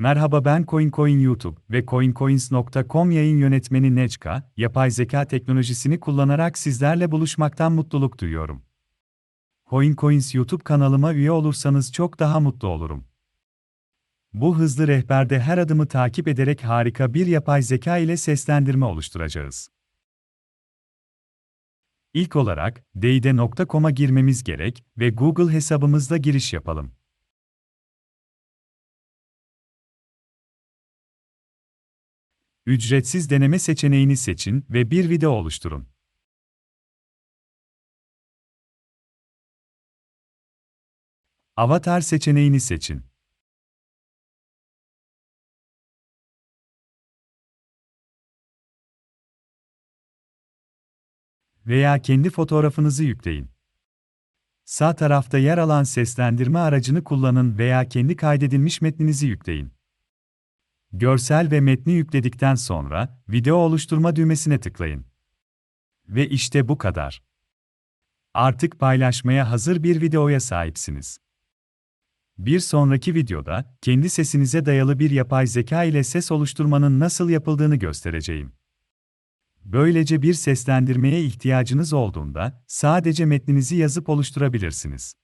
Merhaba ben CoinCoin YouTube ve CoinCoins.com yayın yönetmeni Neçka, yapay zeka teknolojisini kullanarak sizlerle buluşmaktan mutluluk duyuyorum. CoinCoins YouTube kanalıma üye olursanız çok daha mutlu olurum. Bu hızlı rehberde her adımı takip ederek harika bir yapay zeka ile seslendirme oluşturacağız. İlk olarak, deide.com'a girmemiz gerek ve Google hesabımızda giriş yapalım. Ücretsiz deneme seçeneğini seçin ve bir video oluşturun. Avatar seçeneğini seçin. Veya kendi fotoğrafınızı yükleyin. Sağ tarafta yer alan seslendirme aracını kullanın veya kendi kaydedilmiş metninizi yükleyin. Görsel ve metni yükledikten sonra video oluşturma düğmesine tıklayın. Ve işte bu kadar. Artık paylaşmaya hazır bir videoya sahipsiniz. Bir sonraki videoda kendi sesinize dayalı bir yapay zeka ile ses oluşturmanın nasıl yapıldığını göstereceğim. Böylece bir seslendirmeye ihtiyacınız olduğunda sadece metninizi yazıp oluşturabilirsiniz.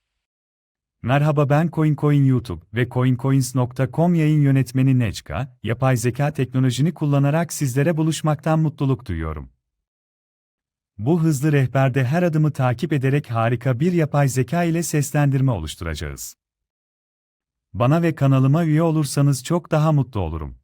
Merhaba ben CoinCoin YouTube ve CoinCoins.com yayın yönetmeni Neçka, yapay zeka teknolojini kullanarak sizlere buluşmaktan mutluluk duyuyorum. Bu hızlı rehberde her adımı takip ederek harika bir yapay zeka ile seslendirme oluşturacağız. Bana ve kanalıma üye olursanız çok daha mutlu olurum.